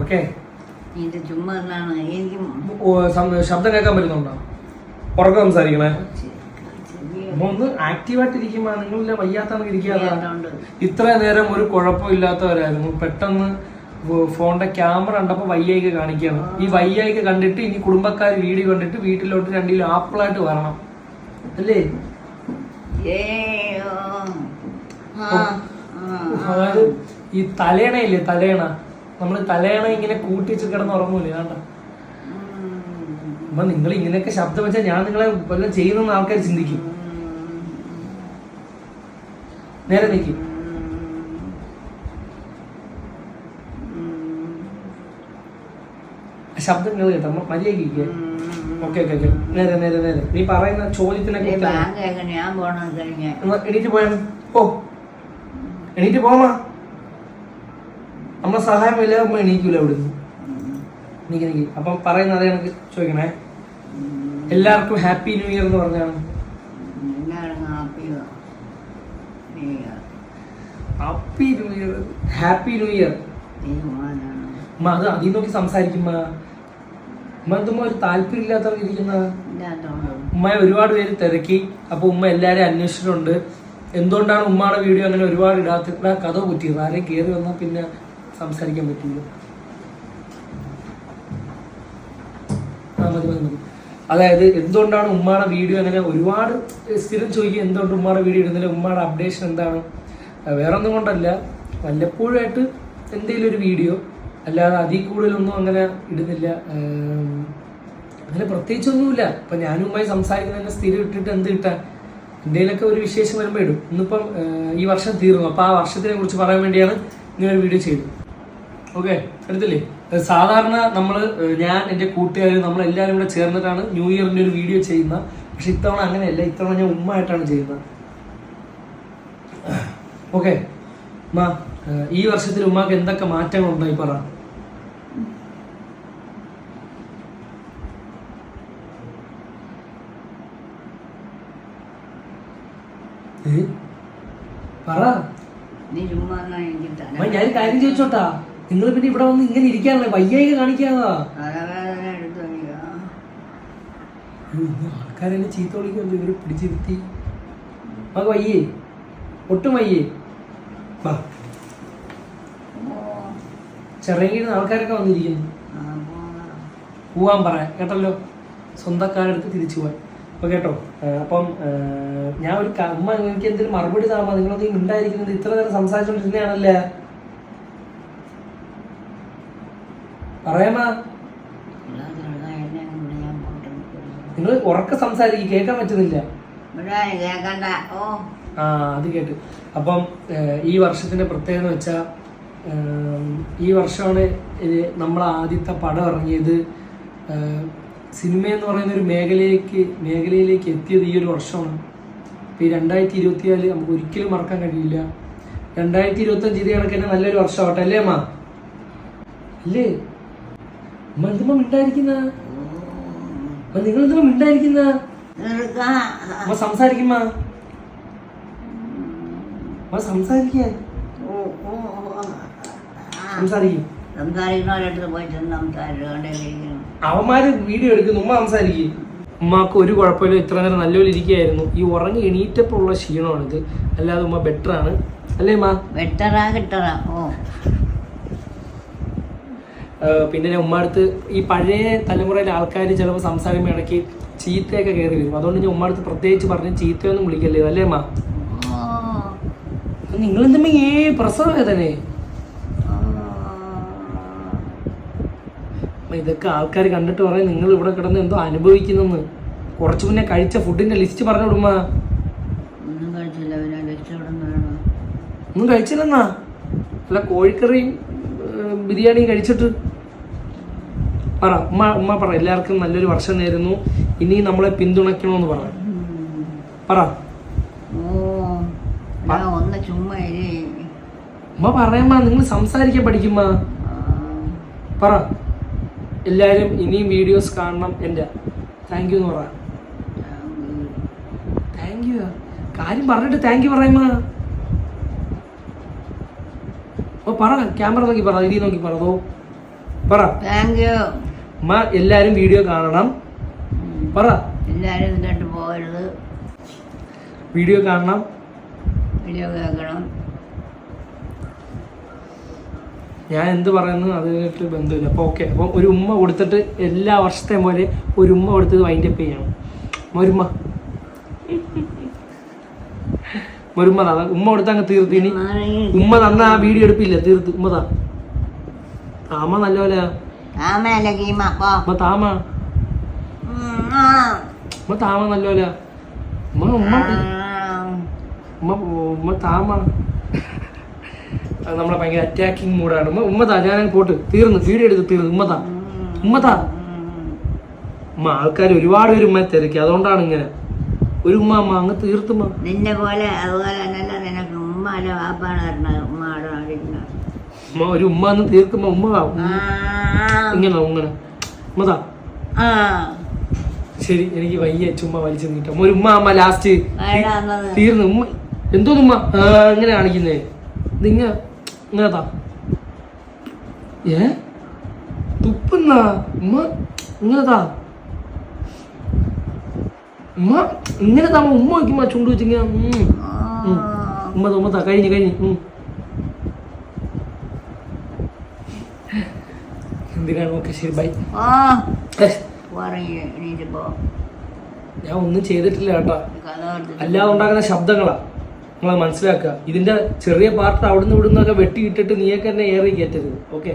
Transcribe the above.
Okay. ശബ്ദം കേൾക്കാൻ പറ്റുന്നുണ്ടോ? ഉറക്കം സംസാരിക്കണേ. ഒന്ന് ആക്റ്റീവായിട്ട് ഇരിക്കുമ്പോ നിങ്ങളില്ല വയ്യാത്തവർക്ക് ഇരിക്കാതെ ഇത്ര നേരം ഒരു കുഴപ്പമില്ലാത്തവരായിരുന്നു. പെട്ടെന്ന് ഫോണിന്റെ ക്യാമറ കണ്ടപ്പോ വയ്യായിക്ക് കാണിക്കുകയാണ്. ഈ വയ്യായിക്ക് കണ്ടിട്ട് ഇനി കുടുംബക്കാർ വീഡിയോ കണ്ടിട്ട് വീട്ടിലോട്ട് രണ്ടിലും ആപ്പിളായിട്ട് വരണം. അല്ലേ. അതായത് ഈ തലേണയില്ലേ തലേണ? നമ്മൾ തലേണ ഇങ്ങനെ കൂട്ടിച്ച് കിടന്ന് ഉറങ്ങൂലേ വേണ്ട. അപ്പൊ നിങ്ങൾ ഇങ്ങനെയൊക്കെ ശബ്ദം വെച്ചാൽ ഞാൻ നിങ്ങളെ വല്ലതും ചെയ്യുന്ന ആൾക്കാർ ചിന്തിക്കും. നേരെ നിൽക്കും ശബ്ദം നിങ്ങൾ കേട്ടോ മര്യാദയ്ക്ക് ഇരിക്കുക ഓക്കെ ഓക്കെ ഓക്കെ. നേരെ നേരെ നേരെ. നീ പറയുന്ന ചോദ്യത്തിനെ എണീറ്റ് പോയാ ഓ എണീറ്റ് പോമാ നമ്മളെ സഹായം അമ്മ എണീക്കൂല അവിടുന്ന്. നിക്ക് നിക്ക് അപ്പം പറയുന്ന അതേ എനിക്ക് ചോദിക്കണേ. എല്ലാവർക്കും ഹാപ്പി ന്യൂ ഇയർ എന്ന് പറഞ്ഞാണ്. Happy new year. Happy new year. അത് അതിൽ നോക്കി സംസാരിക്കുമ്പോ ഉമ്മ. എന്തുമ്പോ ഒരു താല്പര്യം ഇല്ലാത്തവർക്ക് ഇരിക്കുന്ന ഉമ്മയെ ഒരുപാട് പേര് തിരക്കി. അപ്പൊ ഉമ്മ എല്ലാരെയും അന്വേഷിച്ചിട്ടുണ്ട്. എന്തുകൊണ്ടാണ് ഉമ്മയുടെ വീഡിയോ അങ്ങനെ ഒരുപാട് ഇടാത്ത കഥ കുറ്റിയത് ആരെയും കയറി വന്നാൽ പിന്നെ സംസാരിക്കാൻ മതി അതായത് എന്തുകൊണ്ടാണ് ഉമ്മാടെ വീഡിയോ അങ്ങനെ ഒരുപാട് സ്ഥിരം ചോദിക്കുക എന്തുകൊണ്ട് ഉമ്മാടെ വീഡിയോ ഇടുന്നില്ല ഉമ്മാടെ അപ്ഡേഷൻ എന്താണ്? വേറെ ഒന്നും കൊണ്ടല്ല. വല്ലപ്പോഴായിട്ട് എന്തെങ്കിലും ഒരു വീഡിയോ അല്ലാതെ അതിൽ കൂടുതലൊന്നും അങ്ങനെ ഇടുന്നില്ല. അങ്ങനെ പ്രത്യേകിച്ചൊന്നുമില്ല. ഇപ്പൊ ഞാനും ഉമ്മായി സംസാരിക്കുന്നതിനെ സ്ഥിരം ഇട്ടിട്ട് എന്ത് കിട്ടാൻ? എന്തെങ്കിലുമൊക്കെ ഒരു വിശേഷം വരുമ്പോൾ ഇടും. ഇന്നിപ്പം ഈ വർഷം തീർന്നു. അപ്പോൾ ആ വർഷത്തിനെ കുറിച്ച് പറയാൻ വേണ്ടിയാണ് ഇങ്ങനെ ഒരു വീഡിയോ ചെയ്തു. ഓക്കെ എടുത്തില്ലേ? സാധാരണ നമ്മൾ ഞാൻ എന്റെ കൂട്ടുകാർ നമ്മൾ എല്ലാവരും കൂടെ ചേർന്നിട്ടാണ് ന്യൂ ഇയറിന്റെ ഒരു വീഡിയോ ചെയ്യുന്നത് പക്ഷെ ഇത്തവണ അങ്ങനെയല്ല ഇത്തവണ ഞാൻ ഉമ്മയായിട്ടാണ് ചെയ്യുന്നത്. ഓക്കെ ഉമ്മ ഈ വർഷത്തിൽ ഉമ്മക്ക് എന്തൊക്കെ മാറ്റങ്ങൾ ഉണ്ടായി പറ? പറ. നീ ചുമ്മാ എനിക്ക് ഞാൻ കാര്യം ചോദിച്ചോട്ടാ. നിങ്ങൾ പിന്നെ ഇവിടെ വന്ന് ഇങ്ങനെ ഇരിക്കാനല്ലേ വയ്യായിക കാണിക്കാതാ. തലവേദന എടുത്തു. ആൾക്കാരെന്നെ ചീത്ത വിളിക്കുമല്ലോ ഇവർ പിടിച്ചിരുത്തി മക വയ്യേ. ഒട്ടും വയ്യേ. വാ. ചെറിയ ആൾക്കാരൊക്കെ വന്നിരിക്കുന്നു. പോവാൻ പറ. കേട്ടല്ലോ? സ്വന്തക്കാരെടുത്ത് തിരിച്ചു പോവാൻ. അപ്പൊ കേട്ടോ അപ്പം ഞാൻ ഒരു അമ്മ എനിക്ക് എന്തെങ്കിലും മറുപടി താമ നിങ്ങളൊന്നും ഉണ്ടായിരിക്കുന്നത് ഇത്ര നേരം സംസാരിച്ചോണ്ടിരുന്നതാണല്ലേ പറയാമാ. നിങ്ങൾ ഉറക്കെ സംസാരിക്കും കേൾക്കാൻ പറ്റുന്നില്ല. ആ അത് കേട്ട്. അപ്പം ഈ വർഷത്തിന്റെ പ്രത്യേകത വെച്ചാ വെച്ചാൽ ഈ വർഷമാണ് ഇത് നമ്മളെ ആദ്യത്തെ പടം ഇറങ്ങിയത്. സിനിമ എന്ന് പറയുന്ന ഒരു മേഖലയിലേക്ക് മേഖലയിലേക്ക് എത്തിയത് ഈ ഒരു വർഷമാണ്. ഈ രണ്ടായിരത്തി ഇരുപത്തിനാല് നമുക്ക് ഒരിക്കലും മറക്കാൻ കഴിയില്ല. രണ്ടായിരത്തി ഇരുപത്തഞ്ച് ഇത് കണക്ക് തന്നെ നല്ലൊരു വർഷമാവട്ടെ അല്ലേ അമ്മ? അല്ലേ? അമ്മ മിണ്ടായിരിക്കുന്ന? നിങ്ങൾ എന്തുമ്പോ മിണ്ടായിരിക്കുന്ന. അമ്മ സംസാരിക്കുമ്മ. അമ്മ സംസാരിക്കാൻ സംസാരിക്കും. സംസാരിക്കുന്നവരടുത്ത് പോയിട്ട് ചെന്ന് സംസാരിച്ചുകൊണ്ടേയിരിക്കണം അവന്മാര് വീഡിയോ എടുക്കുന്നു ഉമ്മ സംസാരിക്കും. ഉമ്മക്ക് ഒരു കുഴപ്പമില്ല ഇത്ര നേരം നല്ലപോലെ ഇരിക്കുകയായിരുന്നു. ഈ ഉറങ്ങി എണീറ്റപ്പോൾ ഉള്ള ക്ഷീണമാണിത്. അല്ലാതെ ഉമ്മ ബെറ്റർ ആണ്. അല്ലേ ഉമ്മ? ബെറ്ററാ കിട്ടറാ ഓ. പിന്നെ ഞാൻ ഉമ്മ അടുത്ത് ഈ പഴയ തലമുറയിലെ ആൾക്കാർ ചിലപ്പോൾ സംസാരിക്കുമ്പോൾ ഇടയ്ക്ക് ചീത്തയൊക്കെ കയറി വരും. അതുകൊണ്ട് ഞാൻ ഉമ്മ അടുത്ത് പ്രത്യേകിച്ച് പറഞ്ഞ് ചീത്തയൊന്നും വിളിക്കല്ലേ അല്ലേ അമ്മ നിങ്ങൾ എന്തുമ്പോ ഏ പ്രസവ വേദന ഇതൊക്കെ ആൾക്കാർ കണ്ടിട്ട് പറയും നിങ്ങൾ ഇവിടെ കിടന്ന് എന്തോ അനുഭവിക്കുന്നെന്ന്. കുറച്ചു മുന്നേ കഴിച്ച ഫുഡിന്റെ ലിസ്റ്റ് പറഞ്ഞു വിടുമ്മ. ഒന്നും കഴിച്ചില്ല പിന്നെ രക്ഷപ്പെടുന്ന വേണം? ഒന്നും കഴിച്ചില്ലെന്നാ? അല്ല കോഴിക്കറിയും ബിരിയാണിയും കഴിച്ചിട്ട്. പറ ഉമ്മ ഉമ്മ പറ എല്ലാവർക്കും നല്ലൊരു വർഷം നേരുന്നു. ഇനി നമ്മളെ പിന്തുണയ്ക്കണമെന്ന് പറ. പറ. ഒന്ന് ചുമ്മാ ഉമ്മ പറയമ്മ നിങ്ങൾ സംസാരിക്കാൻ പഠിക്കുമ്മ. പറ. എല്ലാവരും ഇനിയും വീഡിയോസ് കാണണം എന്റെ. താങ്ക് യു എന്ന് പറ താങ്ക് യു കാര്യം പറഞ്ഞിട്ട് താങ്ക് യു പറയുമ്പോ ഓ പറ ക്യാമറ നോക്കി പറ ഇരി നോക്കി പറതോ പറ. താങ്ക് യു അമ്മ എല്ലാരും വീഡിയോ കാണണം. പറ. എല്ലാവരും ഇതിലോട്ട് പോകരുത്. വീഡിയോ കാണണം. വീഡിയോ കേൾക്കണം. ഞാൻ എന്ത് പറയുന്നു അതിനായിട്ട് ബന്ധമില്ല അപ്പോൾ ഓക്കെ അപ്പോൾ ഒരു ഉമ്മ കൊടുത്തിട്ട് എല്ലാ വർഷത്തെയും പോലെ ഒരു ഉമ്മ കൊടുത്തത് വൈൻഡ് അപ്പ് ചെയ്യണം. മരുമ്മ. മരുമ്മ താ. ഉമ്മ കൊടുത്ത് അങ്ങ് തീർത്ത്. ഇനി ഉമ്മ തന്ന ആ വീഡിയോ എടുപ്പില്ല. തീർത്ത്. ഉമ്മ താ. താമ നല്ല പോലെ താമ. ഉമ്മ. താമ നല്ലപോലെ ഉമ്മ ഉമ്മ ഉമ്മ ഉമ്മ താമ. നമ്മളെ ഭയങ്കര അറ്റാക്കിംഗ് മൂഡാണ് ഉമ്മ ഉമ്മ താ ഞാൻ പോട്ട്. തീർന്നു. വീഡിയോ എടുത്ത് തീർന്നു. ഉമ്മ താ ഉമ്മ ആൾക്കാർ ഒരുപാട് പേര് ഉമ്മയെ തിരക്കി. അതുകൊണ്ടാണ് ഇങ്ങനെ. ഒരു ഉമ്മ അമ്മ അങ്ങ് തീർത്തുമ്മ നിന്നെ പോലെ അതുപോലെ തന്നെയല്ല നിനക്ക് ഉമ്മാല വാപ്പാണ് തരണത് ഉമ്മാടെ നാടില്ല ഉമ്മ ഒരു ഉമ്മ എന്ന് തീർക്കുമ്പോ ഉമ്മ. ഇങ്ങനെ ഇങ്ങനെ ഉമ്മതാ. ശരി എനിക്ക് വയ്യ. ചുമ്മാ വലിച്ചു നീട്ടാം. ഒരു ഉമ്മ അമ്മ ലാസ്റ്റ് തീർന്നു. ഉമ്മ. എന്തോ ഉമ്മ? ഇങ്ങനെ കാണിക്കുന്നേ? ഇതിങ്ങ ഇങ്ങനെ താ ഏ? തുപ്പുന്ന. ഉമ്മ ഇങ്ങനത്താ ഉമ്മ ഇങ്ങനെ താ ഉമ്മ വയ്ക്കുമ്പോ ചുണ്ടു വെച്ചിങ്ങ. ഉമ്മ തുമ്മത്താ കഴിഞ്ഞ് കഴിഞ്ഞ്. എന്തിനാണ് ഓക്കെ ശരി ബൈ ഞാൻ ഒന്നും ചെയ്തിട്ടില്ല കേട്ടാ. അല്ലാതെ ഉണ്ടാക്കുന്ന ശബ്ദങ്ങളാ. നിങ്ങൾ മനസ്സിലാക്കുക. ഇതിന്റെ ചെറിയ പാർട്ട് അവിടുന്ന് ഇവിടുന്നൊക്കെ വെട്ടിയിട്ടിട്ട് നീയൊക്കെ തന്നെ ഏറി കയറ്റരുത്. ഓക്കെ